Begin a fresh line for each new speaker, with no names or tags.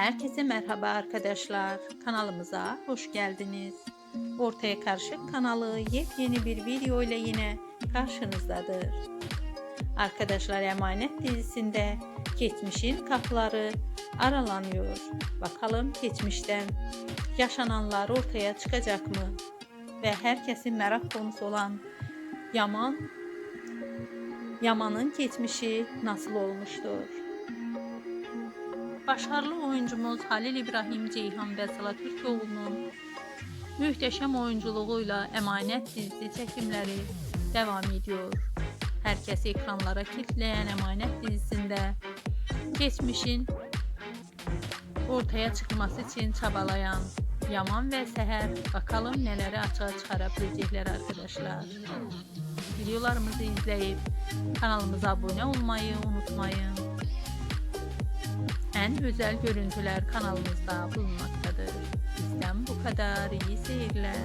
Herkese merhaba arkadaşlar. Kanalımıza hoş geldiniz. Ortaya Karışık kanalı yepyeni bir video ile yine karşınızdadır. Arkadaşlar Emanet dizisinde geçmişin kapıları aralanıyor. Bakalım geçmişten yaşananlar ortaya çıkacak mı? Ve herkesin merak konusu olan Yaman Yaman'ın geçmişi nasıl olmuştur? Başarılı oyuncumuz Halil İbrahim Ceyhan ve Sıla Türkoğlu'nun muhteşem oyunculuğuyla Emanet dizisi çekimleri devam ediyor. Herkesi ekranlara kilitleyen Emanet dizisinde geçmişin ortaya çıkması için çabalayan Yaman ve Seher bakalım neleri açığa çıkarabilecekler arkadaşlar. Videolarımızı izleyip kanalımıza abone olmayı unutmayın. En özel görüntüler kanalımızda bulunmaktadır. Bizden bu kadar iyi seyirler.